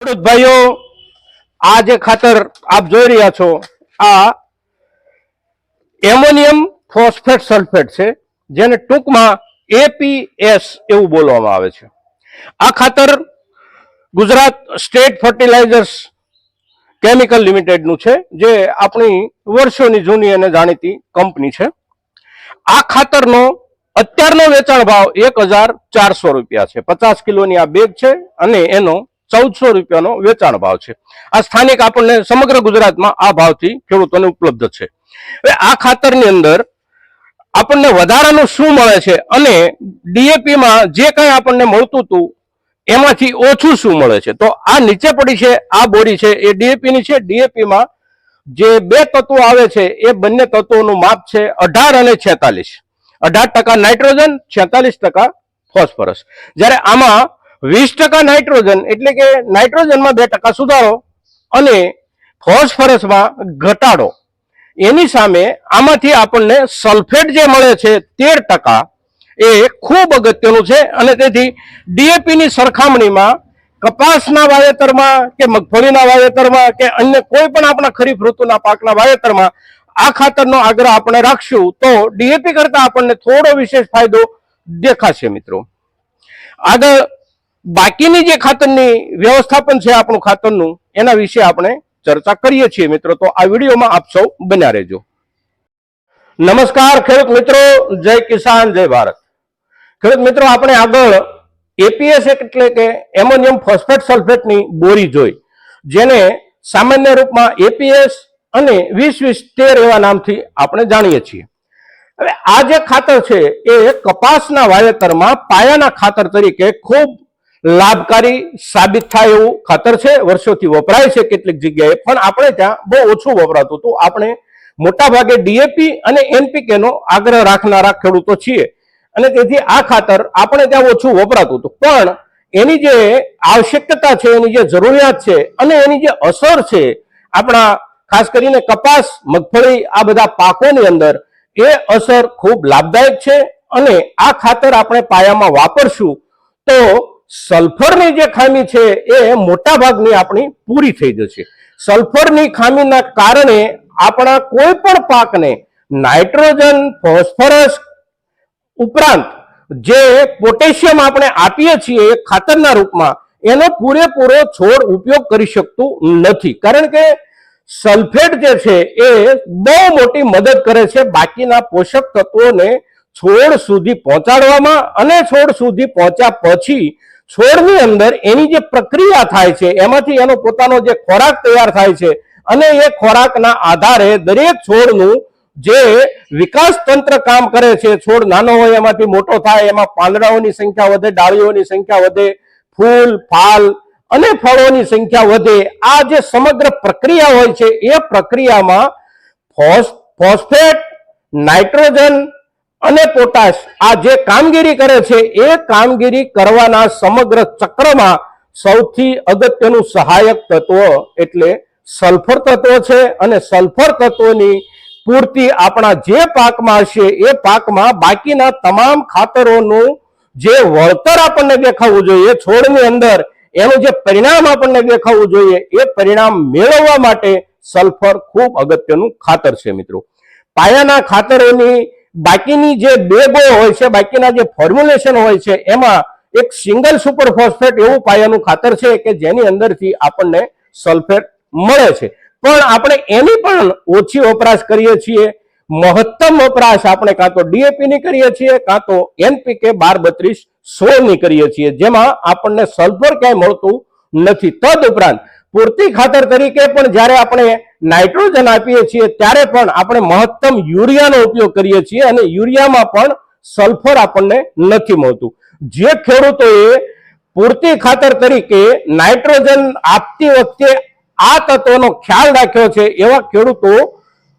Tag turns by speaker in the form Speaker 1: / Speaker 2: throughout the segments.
Speaker 1: ખેડૂત ભાઈઓ, આ જે ખાતર આપ જોઈ રહ્યા છો, આ એમોનિયમ ફોસ્ફેટ સલ્ફેટ છે, જેને ટૂંકમાં એપીએસ એવું બોલવામાં આવે છે. આ ખાતર ગુજરાત સ્ટેટ ફર્ટિલાઇઝર્સ કેમિકલ લિમિટેડનું છે, જે આપણી વર્ષોની જૂની અને જાણીતી કંપની છે. આ ખાતરનો અત્યારનો વેચાણ ભાવ એક હજાર ચારસો રૂપિયા છે. પચાસ કિલોની આ બેગ છે અને એનો ચૌદસો રૂપિયાનો વેચાણ ભાવ છે. આ સ્થાનિક આપણને સમગ્ર ગુજરાતમાં આ ભાવથી ખેડૂતોને ઉપલબ્ધ છે. હવે આ ખાતરની અંદર આપણને વધારાનું શું મળે છે અને ડીએપીમાં જે કંઈ આપણને મળતું હતું, એમાંથી ઓછું શું મળે છે? તો આ નીચે પડી છે, આ બોરી છે, એ ડીએપીની છે. ડીએપીમાં જે બે તત્વો આવે છે, એ બંને તત્વોનું માપ છે અઢાર અને છેતાલીસ. અઢાર ટકા નાઇટ્રોજન, છેતાલીસ ટકા ફોસ્ફરસ. જ્યારે આમાં વીસ ટકા નાઇટ્રોજન એટલે કે નાઇટ્રોજનમાં બે ટકા સુધારો અને ફોસ્ફરસમાં ઘટાડો. એની સામે આમાંથી આપણને સલ્ફેટ જે મળે છે તેર ટકા એ ખૂબ અગત્યનું છે અને તેથી ડીએપીની સરખામણીમાં કપાસના વાવેતરમાં કે મગફળીના વાવેતરમાં કે અન્ય કોઈ પણ આપણા ખરીફ ઋતુના પાકના વાવેતરમાં આ ખાતરનો આગ્રહ આપણે રાખશું તો ડીએપી કરતા આપણને થોડો વિશેષ ફાયદો દેખાશે મિત્રો. આગળ બાકીની જે ખાતરની વ્યવસ્થાપન છે આપણું ખાતરનું, એના વિશે આપણે ચર્ચા કરીએ છીએ મિત્રો. તો આ વિડીયોમાં આપ સૌ બન્યા રહેજો. નમસ્કાર ખેડૂત મિત્રો, જય કિસાન, જય ભારત. ખેડૂત મિત્રો, આપણે આગળ એપીએસ એટલે કે એમોનિયમ ફોસ્ફેટ સલ્ફેટની બોરી જોઈ, જેને સામાન્ય રૂપમાં એપીએસ અને વીસ વીસ તેર એવા નામથી આપણે જાણીએ છીએ. હવે આ જે ખાતર છે, એ કપાસના વાવેતરમાં પાયાના ખાતર તરીકે ખૂબ લાભકારી સાબિત થાય એવું ખાતર છે. વર્ષોથી વપરાય છે. કેટલીક જગ્યાએ પણ આપણે ત્યાં બહુ ઓછું વપરાતું હતું. આપણે મોટા ભાગે ડીએપી અને એનપીકે નો આગ્રહ રાખનારા ખેડૂતો છીએ. અને તેથી આ ખાતર આપણે ત્યાં ઓછું વપરાતું હતું. પણ એની જે આવશ્યકતા છે, એની જે જરૂરિયાત છે અને એની જે અસર છે, આપણા ખાસ કરીને કપાસ, મગફળી, આ બધા પાકોની અંદર એ અસર ખૂબ લાભદાયક છે. અને આ ખાતર આપણે પાયામાં વાપરશું તો સલ્ફરની જે ખામી છે એ મોટા ભાગની આપણી પૂરી થઈ જશે. સલ્ફરની ખામીના કારણે આપણા કોઈ પણ પાકને નાઇટ્રોજન, ફોસ્ફરસ ઉપરાંત જે પોટેશિયમ આપણે આપીએ છીએ ખાતરના રૂપમાં એનો પૂરેપૂરો છોડ ઉપયોગ કરી શકતું નથી. કારણ કે સલ્ફેટ જે છે એ બહુ મોટી મદદ કરે છે બાકીના પોષક તત્વોને છોડ સુધી પહોંચાડવામાં અને છોડ સુધી પહોંચ્યા પછી છોડની અંદર એની જે પ્રક્રિયા થાય છે, એમાંથી એનો પોતાનો જે ખોરાક તૈયાર થાય છે અને એ ખોરાકના આધારે દરેક છોડનું જે વિકાસ તંત્ર કામ કરે છે, છોડ નાનો હોય એમાંથી મોટો થાય, એમાં પાંદડાઓની સંખ્યા વધે, ડાળીઓની સંખ્યા વધે, ફૂલ, ફાલ અને ફળોની સંખ્યા વધે, આ જે સમગ્ર પ્રક્રિયા હોય છે, એ પ્રક્રિયામાં ફોસ, ફોસ્ફેટ, નાઇટ્રોજન અને પોટાશ આ જે કામગીરી કરે છે, એ કામગીરી કરવાના સમગ્ર ચક્રમાં સૌથી અગત્યનું સહાયક તત્વ એટલે સલ્ફર તત્વ છે અને સલ્ફર તત્વની પૂર્તિ આપણા જે પાકમાં હશે એ પાકમાં બાકીના તમામ ખાતરોનું જે વળતર આપણને દેખાવું જોઈએ, છોડની અંદર એનું જે પરિણામ આપણને દેખાવું જોઈએ, એ પરિણામ મેળવવા માટે સલ્ફર ખૂબ અગત્યનું ખાતર છે મિત્રો. પાયાના ખાતરોની બાકીની જે બેગો હોય છે, બાકીના જે ફોર્મ્યુલેશન હોય છે, એમાં એક સિંગલ સુપર ફોસ્ફેટ એવું પાયાનું ખાતર છે કે જેની અંદરથી આપણને સલ્ફેટ મળે છે. પણ આપણે એની પણ ઓછી વપરાશ કરીએ છીએ. મહત્તમ વપરાશ આપણે કાં તો ડીએપી ની કરીએ છીએ, કાં તો એનપીકે બાર બત્રીસ સોળની કરીએ છીએ, જેમાં આપણને સલ્ફર ક્યાંય મળતું નથી. તદ ઉપરાંત પૂરતી ખાતર તરીકે પણ જ્યારે આપણે નાઇટ્રોજન આપીએ છીએ, ત્યારે પણ આપણે મહત્તમ યુરિયાનો ઉપયોગ કરીએ છીએ અને યુરિયામાં પણ સલ્ફર આપણને નથી મળતું. જે ખેડૂતોએ પૂરતી ખાતર તરીકે નાઇટ્રોજન આપતી વખતે આ તત્વનો ખ્યાલ રાખ્યો છે, એવા ખેડૂતો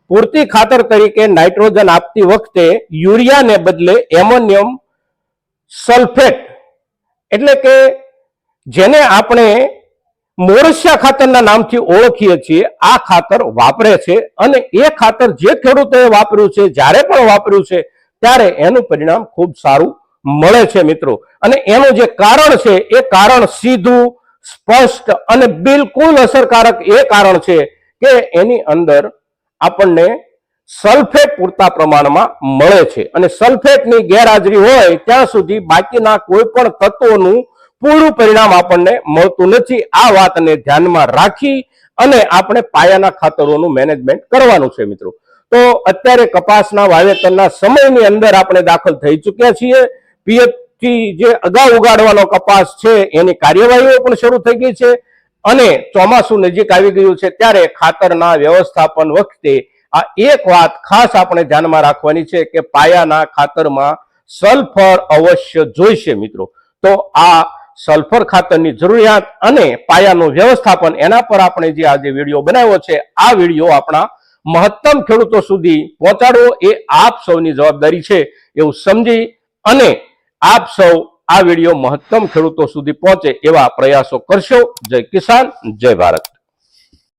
Speaker 1: પૂરતી ખાતર તરીકે નાઇટ્રોજન આપતી વખતે યુરિયાને બદલે એમોનિયમ સલ્ફેટ એટલે કે જેને આપણે મોરસિયા ખાતરના નામથી ઓળખીએ છીએ. આ ખાતર વાપરે છે અને એ ખાતર જે ખેડૂતોએ વાપર્યું છે, જ્યારે પણ વાપર્યું છે, ત્યારે એનું પરિણામ ખૂબ સારું મળે છે મિત્રો. અને એનું જે કારણ છે, એ કારણ સીધું, સ્પષ્ટ અને બિલકુલ અસરકારક એ કારણ છે કે એની અંદર આપણને સલ્ફેટ પૂરતા પ્રમાણમાં મળે છે. અને સલ્ફેટની ગેરહાજરી હોય, ત્યાં સુધી બાકીના કોઈ પણ તત્વોનું પૂરું પરિણામ આપણને મળતું નથી. આ વાતને ધ્યાનમાં રાખી અને આપણે પાયાના ખાતરોનું મેનેજમેન્ટ કરવાનું છે મિત્રો. તો અત્યારે કપાસના વાવેતરના સમયની અંદર આપણે દાખલ થઈ ચૂક્યા છીએ. પિયતથી જે અગાઉ ઉગાડવાનો કપાસ છે, એની કાર્યવાહીઓ પણ શરૂ થઈ ગઈ છે અને ચોમાસું નજીક આવી ગયું છે ત્યારે ખાતરના વ્યવસ્થાપન વખતે આ એક વાત ખાસ આપણે ધ્યાનમાં રાખવાની છે કે પાયાના ખાતરમાં સલ્ફર અવશ્ય જોઈશે મિત્રો. તો આ સલ્ફર ખાતરની જરૂરિયાત અને પાયાનું વ્યવસ્થાપન, એના પર આપણે જે આજે વીડિયો બનાવ્યો છે, આ વીડિયો આપણા મહત્તમ ખેડૂતો સુધી પહોંચાડવો એ આપ સૌની જવાબદારી છે એવું સમજી અને આપ સૌ આ વીડિયો મહત્તમ ખેડૂતો સુધી પહોંચે એવા પ્રયાસો કરશો. જય કિસાન, જય ભારત.